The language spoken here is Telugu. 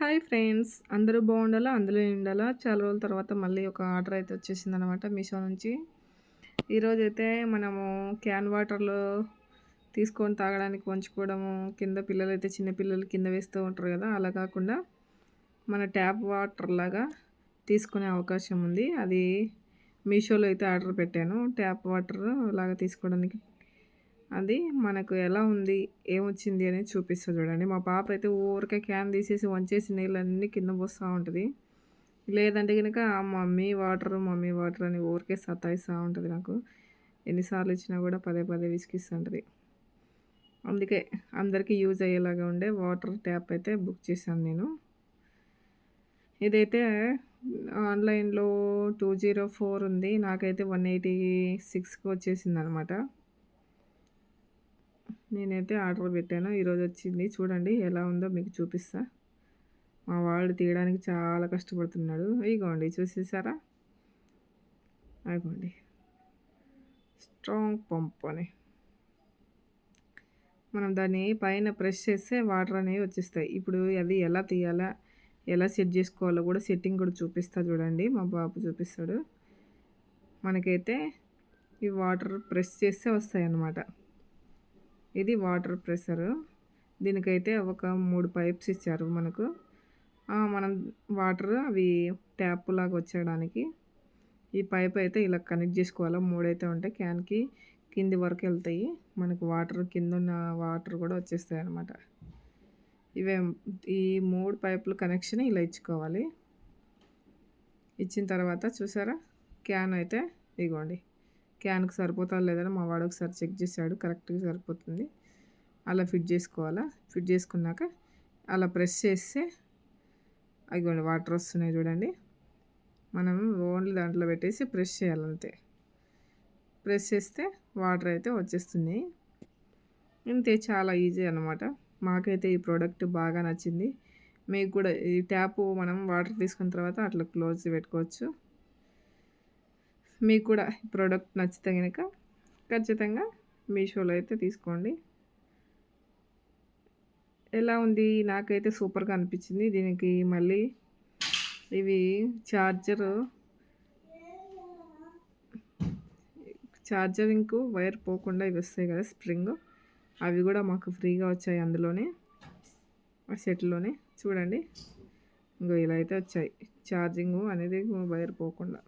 Hi friends. అందరూ బాగుండాలా? అందులో ఉండాలా చాలా రోజుల తర్వాత మళ్ళీ ఒక ఆర్డర్ అయితే వచ్చేసింది అనమాట మీషో నుంచి. ఈరోజు అయితే మనము క్యాన్ వాటర్లో తీసుకొని తాగడానికి వంచుకోవడము కింద పిల్లలు అయితే చిన్నపిల్లలు కింద వేస్తూ ఉంటారు కదా అలా కాకుండా మన ట్యాప్ వాటర్ లాగా తీసుకునే అవకాశం ఉంది. అది మీషోలో అయితే ఆర్డర్ పెట్టాను. ట్యాప్ వాటర్ లాగా తీసుకోవడానికి అది మనకు ఎలా ఉంది ఏమొచ్చింది అనేది చూపిస్తుంది చూడండి. మా పాప అయితే ఊరికే క్యాన్ తీసేసి వంచేసి నీళ్ళన్నీ కింద పోస్తూ ఉంటుంది. లేదంటే కనుక మమ్మీ వాటర్ మమ్మీ వాటర్ అని ఊరికే సతాయిస్తూ ఉంటుంది నాకు. ఎన్నిసార్లు ఇచ్చినా కూడా పదే పదే విసిగిస్తుంటుంది. అందుకే అందరికీ యూజ్ అయ్యేలాగా ఉండే వాటర్ ట్యాప్ అయితే బుక్ చేశాను నేను. ఇదైతే ఆన్లైన్లో టూ జీరో ఫోర్ ఉంది. నాకైతే వన్ ఎయిటీ సిక్స్కి వచ్చేసింది అనమాట నేనైతే ఆర్డర్ పెట్టాను. ఈరోజు వచ్చింది. చూడండి ఎలా ఉందో మీకు చూపిస్తా. మా వాళ్ళు తీయడానికి చాలా కష్టపడుతున్నాడు. ఇగోండి చూసేసారా? అయిపోండి స్ట్రాంగ్ పంప్ అని. మనం దాన్ని పైన ప్రెస్ చేస్తే వాటర్ అనేవి వచ్చేస్తాయి. ఇప్పుడు అది ఎలా తీయాలా ఎలా సెట్ చేసుకోవాలో కూడా సెట్టింగ్ కూడా చూపిస్తా చూడండి. మా బాబు చూపిస్తాడు. మనకైతే ఈ వాటర్ ప్రెస్ చేస్తే వస్తాయి అన్నమాట ఇది వాటర్ ప్రెషర్. దీనికైతే ఒక మూడు పైప్స్ ఇచ్చారు మనకు. మనం వాటర్ అవి ట్యాప్ లాగా వచ్చేయడానికి ఈ పైప్ అయితే ఇలా కనెక్ట్ చేసుకోవాలి. మూడైతే ఉంటాయి. క్యాన్కి కింది వరకు వెళ్తాయి. మనకు వాటర్ కింద ఉన్న వాటర్ కూడా వచ్చేస్తాయి అనమాట ఇవే ఈ మూడు పైపులు కనెక్షన్ ఇలా ఇచ్చుకోవాలి. ఇచ్చిన తర్వాత చూసారా? క్యాన్ అయితే ఇగోండి. క్యాన్కి సరిపోతా లేదని మా వాడు ఒకసారి చెక్ చేశాడు కరెక్ట్గా సరిపోతుంది. అలా ఫిట్ చేసుకోవాలా? ఫిట్ చేసుకున్నాక అలా ప్రెస్ చేస్తే అవి వాటర్ వస్తున్నాయి చూడండి. మనం ఓన్లీ దాంట్లో పెట్టేసి ప్రెస్ చేయాలంతే. ప్రెస్ చేస్తే వాటర్ అయితే వచ్చేస్తున్నాయి ఇంతే చాలా ఈజీ అనమాట మాకైతే ఈ ప్రోడక్ట్ బాగా నచ్చింది. మీకు కూడా ఈ ట్యాప్ మనం వాటర్ తీసుకున్న తర్వాత అట్లా క్లోజ్ పెట్టుకోవచ్చు. మీకు కూడా ప్రోడక్ట్ నచ్చితే కనుక ఖచ్చితంగా మీషోలో అయితే తీసుకోండి. ఎలా ఉంది? నాకైతే సూపర్గా అనిపించింది. దీనికి మళ్ళీ ఇవి ఛార్జరు ఛార్జరింగ్కు వైర్ పోకుండా ఇవి వస్తాయి కదా స్ప్రింగ్. అవి కూడా మాకు ఫ్రీగా వచ్చాయి అందులోనే ఆ సెట్లోనే. చూడండి. ఇంకో ఇలా అయితే వచ్చాయి. ఛార్జింగ్ అనేది వైర్ పోకుండా.